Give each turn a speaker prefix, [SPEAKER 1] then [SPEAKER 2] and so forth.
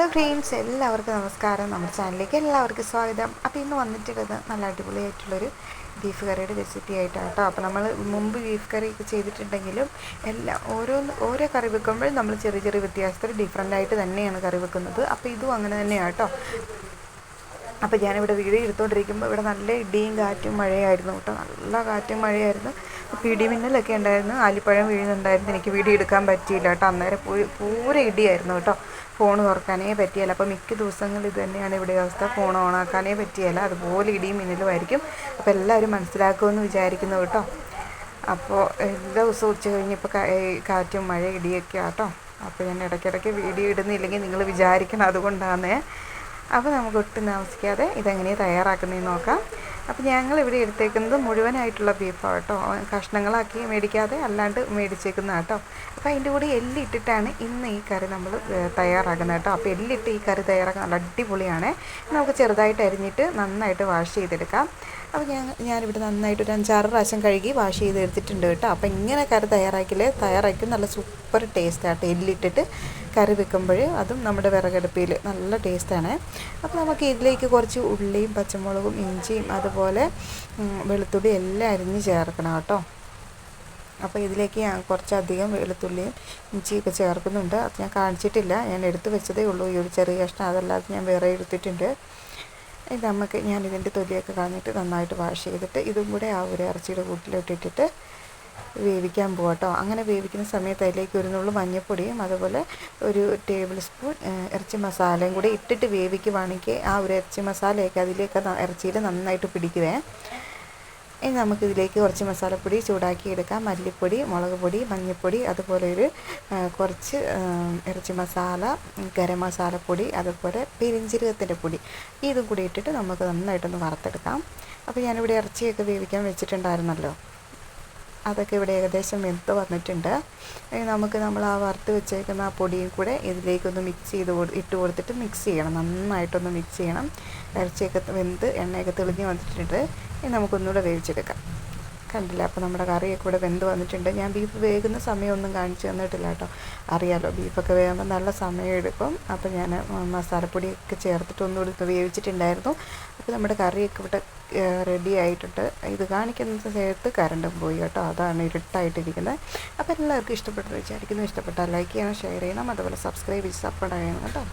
[SPEAKER 1] Hello friends എല്ലാവർക്കും നമസ്കാരം. നമ്മുടെ ചാനലിലേക്ക് എല്ലാവർക്കും സ്വാഗതം. അപ്പോൾ ഇന്ന് വന്നിട്ടുള്ളത് നല്ല അടിപൊളിയായിട്ടുള്ളൊരു ബീഫ് കറിയുടെ റെസിപ്പി ആയിട്ടാണ് കേട്ടോ. അപ്പോൾ നമ്മൾ മുമ്പ് ബീഫ് കറി ഒക്കെ ചെയ്തിട്ടുണ്ടെങ്കിലും എല്ലാ ഓരോന്ന് ഓരോ കറി വെക്കുമ്പോഴും നമ്മൾ ചെറിയ ചെറിയ വ്യത്യാസത്തിൽ ഡിഫറെന്റ് ആയിട്ട് തന്നെയാണ് കറി വെക്കുന്നത്. അപ്പോൾ ഇതും അങ്ങനെ തന്നെയാണ് കേട്ടോ. അപ്പോൾ ഞാനിവിടെ വീഡിയോ എടുത്തുകൊണ്ടിരിക്കുമ്പോൾ ഇവിടെ നല്ല ഇടിയും കാറ്റും മഴയായിരുന്നു കേട്ടോ. നല്ല കാറ്റും മഴയായിരുന്നു. അപ്പോൾ ഇടിമിന്നലൊക്കെ ഉണ്ടായിരുന്നു. ആലിപ്പഴം വീഴുന്നുണ്ടായിരുന്നു. എനിക്ക് വീഡിയോ എടുക്കാൻ പറ്റിയില്ല കേട്ടോ. അന്നേരം പൂര ഇടിയായിരുന്നു കേട്ടോ. ഫോൺ തുറക്കാനേ പറ്റിയല്ല. അപ്പോൾ മിക്ക ദിവസങ്ങളിൽ ഇത് തന്നെയാണ് ഇവിടെ അവസ്ഥ. ഫോൺ ഓണാക്കാനേ പറ്റിയല്ല. അതുപോലെ ഇടിയും മിന്നലുമായിരിക്കും അപ്പോൾ എല്ലാവരും മനസ്സിലാക്കുമെന്ന് വിചാരിക്കുന്നു കേട്ടോ. അപ്പോൾ എല്ലാ ദിവസവും ഉച്ച കഴിഞ്ഞപ്പോൾ കാറ്റും മഴ ഇടിയൊക്കെ ആട്ടോ അപ്പോൾ ഞാൻ ഇടയ്ക്കിടയ്ക്ക് വീഡിയോ ഇടുന്നില്ലെങ്കിൽ നിങ്ങൾ വിചാരിക്കണം അതുകൊണ്ടാണ് അപ്പോൾ നമുക്ക് ഒട്ടും താമസിക്കാതെ ഇതെങ്ങനെയാണ് തയ്യാറാക്കുന്നതെന്ന് നോക്കാം. അപ്പോൾ ഞങ്ങൾ ഇവിടെ എടുത്തേക്കുന്നത് മുഴുവനായിട്ടുള്ള ബീഫാണ് കേട്ടോ. കഷ്ണങ്ങളാക്കി മേടിക്കാതെ അല്ലാണ്ട് മേടിച്ചേക്കുന്ന കേട്ടോ. അപ്പോൾ അതിന്റെ കൂടെ എല്ലിട്ടിട്ടാണ് ഇന്ന് ഈ കറി നമ്മൾ തയ്യാറാക്കുന്നത് കേട്ടോ. അപ്പോൾ എല്ലിട്ട് ഈ കറി തയ്യാറാക്കാൻ നല്ല അടിപൊളിയാണ്. നമുക്ക് ചെറുതായിട്ട് അരിഞ്ഞിട്ട് നന്നായിട്ട് വാഷ് ചെയ്തെടുക്കാം. അപ്പോൾ ഞാൻ ഞാനിവിടെ നന്നായിട്ട് ഒരു അഞ്ചാറ് പ്രാവശ്യം കഴുകി വാഷ് ചെയ്ത് എടുത്തിട്ടുണ്ട് കേട്ടോ. അപ്പോൾ ഇങ്ങനെ കറി തയ്യാറാക്കിയാൽ തയ്യാറാക്കി നല്ല സൂപ്പർ ടേസ്റ്റാട്ടോ എല്ലിട്ടിട്ട് കറി വെക്കുമ്പോൾ അതും നമ്മുടെ വിറകടുപ്പിൽ നല്ല ടേസ്റ്റാണ് അപ്പോൾ നമുക്ക് ഇതിലേക്ക് കുറച്ച് ഉള്ളിയും പച്ചമുളകും ഇഞ്ചിയും അതുപോലെ വെളുത്തുള്ളി എല്ലാം അരിഞ്ഞ് ചേർക്കണം കേട്ടോ. അപ്പോൾ ഇതിലേക്ക് ഞാൻ കുറച്ചധികം വെളുത്തുള്ളിയും ഇഞ്ചിയൊക്കെ ചേർക്കുന്നുണ്ട്. അത് ഞാൻ കാണിച്ചിട്ടില്ല. ഞാൻ എടുത്തു വെച്ചതേ ഉള്ളൂ. ഈ ഒരു ചെറിയ കഷ്ണം അതല്ലാതെ ഞാൻ വേറെ എടുത്തിട്ടുണ്ട്. ഇത് നമുക്ക് ഞാൻ ഇതിന്റെ തൊലിയൊക്കെ കളഞ്ഞിട്ട് നന്നായിട്ട് വാഷ് ചെയ്തിട്ട് ഇതും കൂടെ ആ ഒരു ഇറച്ചിയുടെ കൂട്ടിലിട്ടിട്ടിട്ട് വേവിക്കാൻ പോകാം കേട്ടോ അങ്ങനെ വേവിക്കുന്ന സമയത്ത് അതിലേക്ക് ഒരു നുള്ളു മഞ്ഞൾപ്പൊടിയും അതുപോലെ ഒരു ടേബിൾ സ്പൂൺ ഇറച്ചി മസാലയും കൂടി ഇട്ടിട്ട് വേവിക്കുവാണെങ്കിൽ ആ ഒരു ഇറച്ചി മസാലയൊക്കെ അതിലേക്ക് ഇറച്ചിയിൽ നന്നായിട്ട് പിടിക്കുവേ. ഇനി നമുക്കിതിലേക്ക് കുറച്ച് മസാലപ്പൊടി ചൂടാക്കി എടുക്കാം മല്ലിപ്പൊടി മുളക് പൊടി മഞ്ഞൾപ്പൊടി അതുപോലെ ഒരു കുറച്ച് ഇറച്ചി മസാല ഗരം മസാലപ്പൊടി അതുപോലെ പെരിഞ്ചീരകത്തിന്റെ പൊടി. ഇതും കൂടി ഇട്ടിട്ട് നമുക്ക് നന്നായിട്ടൊന്ന് വറുത്തെടുക്കാം. അപ്പോൾ ഞാനിവിടെ ഇറച്ചിയൊക്കെ വേവിക്കാൻ വെച്ചിട്ടുണ്ടായിരുന്നല്ലോ. അതൊക്കെ ഇവിടെ ഏകദേശം വെന്ത് വന്നിട്ടുണ്ട്. നമുക്ക് നമ്മൾ ആ വറുത്ത് വെച്ചേക്കുന്ന ആ പൊടിയും കൂടെ ഇതിലേക്കൊന്ന് മിക്സ് ചെയ്ത് ഇട്ട് കൊടുത്തിട്ട് മിക്സ് ചെയ്യണം. നന്നായിട്ടൊന്ന് മിക്സ് ചെയ്യണം. ഇറച്ചിയൊക്കെ വെന്ത് എണ്ണയൊക്കെ തെളിഞ്ഞ് വന്നിട്ടുണ്ട്. ഇനി നമുക്കൊന്നുകൂടെ വേവിച്ചെടുക്കാം. കണ്ടില്ല? അപ്പോൾ നമ്മുടെ കറിയൊക്കെ ഇവിടെ വെന്ത് വന്നിട്ടുണ്ട്. ഞാൻ ബീഫ് വേകുന്ന സമയമൊന്നും കാണിച്ചു തന്നിട്ടില്ല കേട്ടോ. അറിയാലോ ബീഫൊക്കെ വേകുമ്പോൾ നല്ല സമയം എടുക്കും അപ്പോൾ ഞാൻ മസാലപ്പൊടിയൊക്കെ ചേർത്തിട്ട് ഒന്നുകൂടി വേവിച്ചിട്ടുണ്ടായിരുന്നു. അപ്പോൾ നമ്മുടെ കറിയൊക്കെ ഇവിടെ റെഡി ആയിട്ടുണ്ട്. ഇത് കാണിക്കുന്ന സമയത്ത് കറണ്ടും പോയി കേട്ടോ. അതാണ് ഇരുട്ടായിട്ടിരിക്കുന്നത്. അപ്പോൾ എല്ലാവർക്കും ഇഷ്ടപ്പെട്ടെന്ന് വിചാരിക്കുന്നു. ഇഷ്ടപ്പെട്ടാൽ ലൈക്ക് ചെയ്യണം ഷെയർ ചെയ്യണം. അതുപോലെ സബ്സ്ക്രൈബ് ചെയ്ത് സപ്പോർട്ട് ചെയ്യണം കേട്ടോ.